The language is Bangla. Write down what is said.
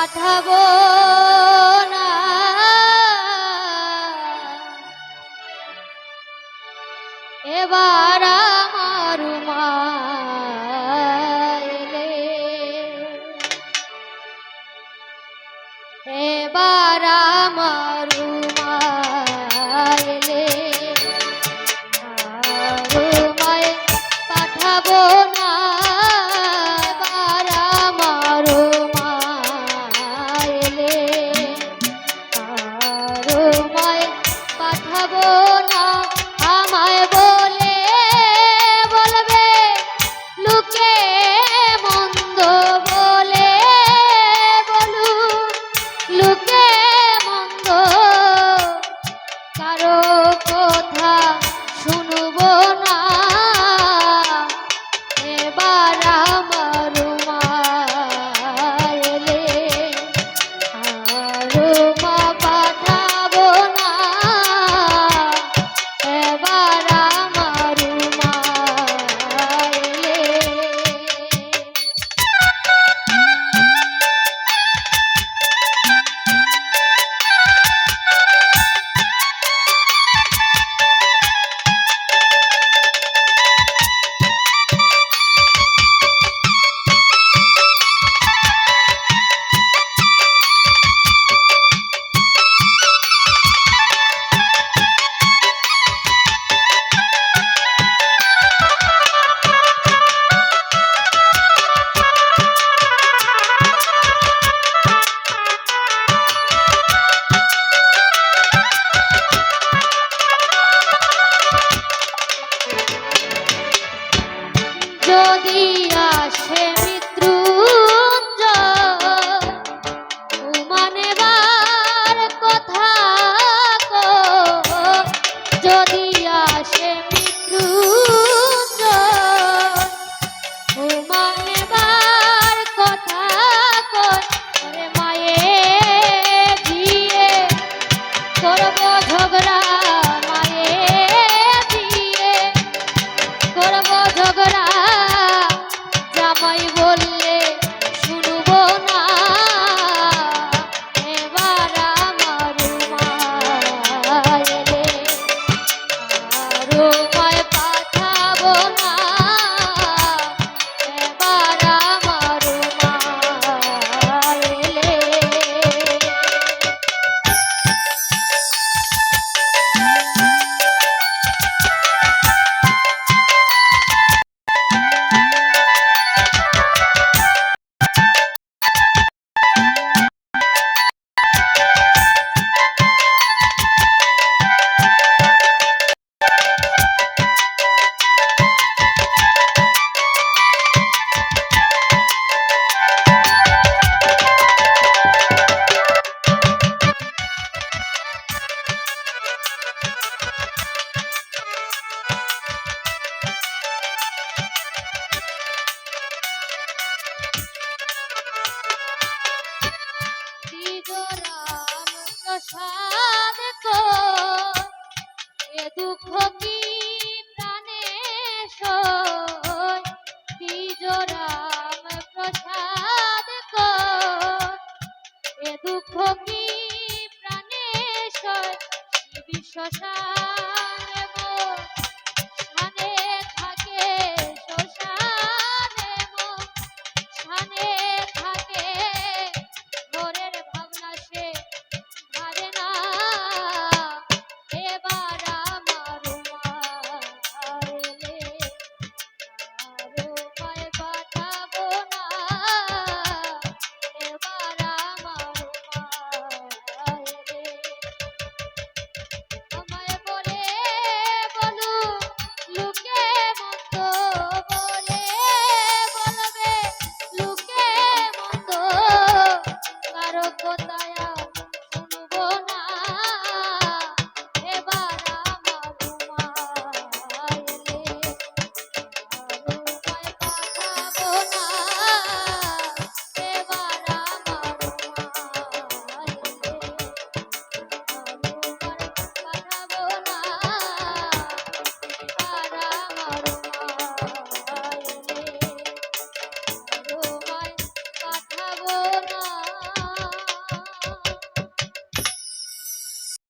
পাঠাবো। কারো দুঃখ কি প্রাণে বিজরাম প্রসাদ এ দুঃখ কি প্রাণে বিশ্ব